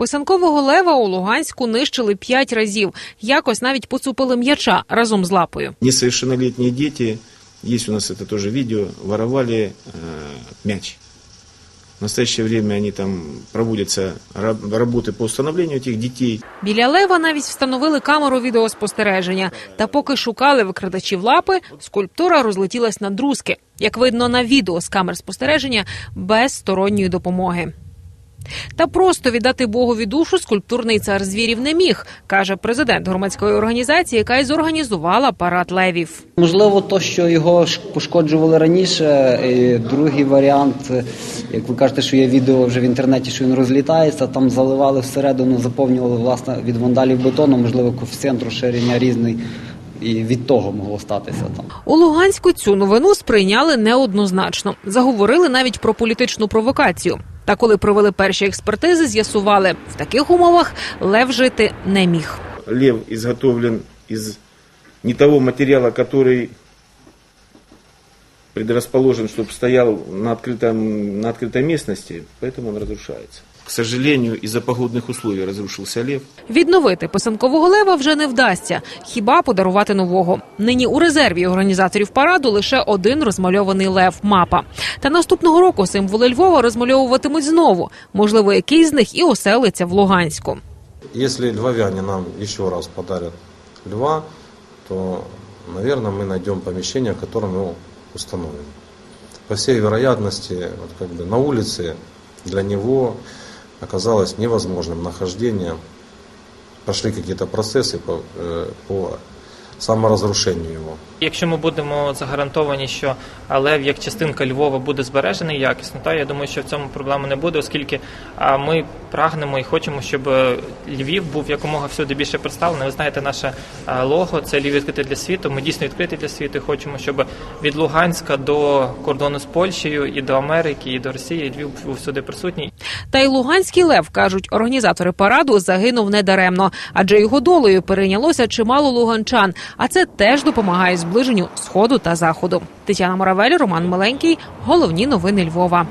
Писанкового лева у Луганську нищили п'ять разів. Якось навіть поцупили м'яча разом з лапою. Несовершеннолетние дети, есть у нас это тоже видео, воровали э, мяч. В настоящее время они там проводятся раб- работы по установлению этих детей. Біля лева навіть встановили камеру відеоспостереження. Та поки шукали викрадачів лапи, скульптура розлетілась на друзки. Як видно на відео з камер спостереження без сторонньої допомоги. Та просто віддати Богові душу скульптурний цар звірів не міг, каже президент громадської організації, яка й зорганізувала парад левів. Можливо, то, що його пошкоджували раніше. І другий варіант, як ви кажете, що є відео вже в інтернеті, що він розлітається, там заливали всередину, заповнювали власне від вандалів бетоном, можливо, коефіцієнт розширення різний, і від того могло статися там. У Луганську цю новину сприйняли неоднозначно. Заговорили навіть про політичну провокацію. Та коли провели перші експертизи, з'ясували, в таких умовах лев жити не міг. Лев ізготовлен із не того матеріалу, который предрасположен, чтобы стоял на, открытом, на открытой местности, поэтому он разрушается. К сожалению, из-за погодных условий разрушился лев. Відновити писанкового лева вже не вдасться, хіба подарувати нового. Нині у резерві організаторів параду лише один розмальований лев мапа. Та наступного року символи Львова розмальовуватимуть знову. Можливо, який з них і оселиться в Луганську. Если львовяне нам еще раз подарят льва, то, наверное, мы найдем помещение, в котором его установим. По всей вероятности, вот как бы на улице для него оказалось невозможным нахождение. Пошли какие-то процессы по, э, по саморазрушению его. Якщо ми будемо загарантовані, що лев як частинка Львова буде збережений якісно, то я думаю, що в цьому проблеми не буде, оскільки ми прагнемо і хочемо, щоб е, Львів був якомога всюди більше представлений. Ви знаєте, наше е, лого це Львів відкритий для світу. Ми дійсно відкриті для світу. і Хочемо, щоб від Луганська до кордону з Польщею і до Америки, і до Росії Львів був всюди присутній. Та й Луганський лев кажуть, організатори параду загинув недаремно, адже його долею перейнялося чимало луганчан. А це теж допомагає зближенню сходу та заходу. Тетяна Моравель, Роман Миленький. Головні новини Львова.